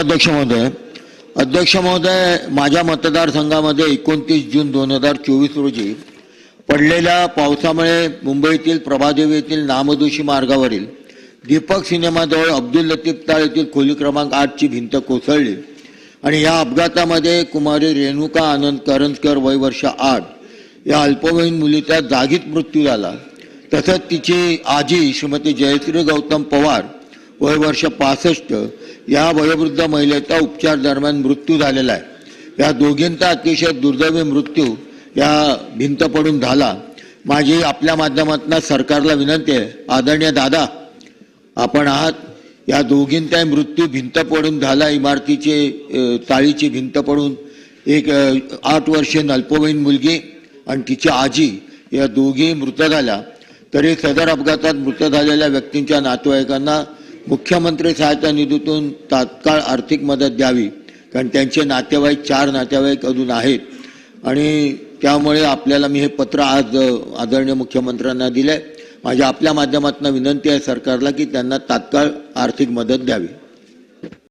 अध्यक्ष महोदय अध्यक्ष महोदय माझ्या मतदारसंघामध्ये एकोणतीस जून दोन हजार चोवीस रोजी पडलेल्या पावसामुळे मुंबईतील प्रभादेवी येथील नामदोषी मार्गावरील दीपक सिनेमाजवळ अब्दुल लतीफ ताळ येथील खोली क्रमांक आठची भिंत कोसळली आणि या अपघातामध्ये कुमारी रेणुका आनंद करंजकर वय वर्ष आठ या अल्पवयीन मुलीचा जागीच मृत्यू झाला. तसंच तिची आजी श्रीमती जयश्री गौतम पवार वय वर्ष पासष्ट या वयोवृद्ध महिलेचा उपचार दरम्यान मृत्यू झालेला आहे. या दोघींचा अतिशय दुर्दैवी मृत्यू या भिंत पडून झाला. माझी आपल्या माध्यमातून सरकारला विनंती आहे. आदरणीय दादा आपण आहात. या दोघींचा मृत्यू भिंत पडून झाला. इमारतीची चाळीची भिंत पडून एक आठ वर्षीय अल्पवयीन मुलगी आणि तिची आजी या दोघी मृत झाल्या. तरी सदर अपघातात मृत झालेल्या व्यक्तींच्या नातेवाईकांना मुख्यमंत्री सहायता निधीतून तात्काळ आर्थिक मदत द्यावी. कारण त्यांचे नातेवाईक चार नातेवाईक अजून आहेत. आणि त्यामुळे आपल्याला मी हे पत्र आज आदरणीय मुख्यमंत्र्यांना दिलं आहे माझ्या आपल्या माध्यमातून विनंती आहे सरकारला की त्यांना तात्काळ आर्थिक मदत द्यावी.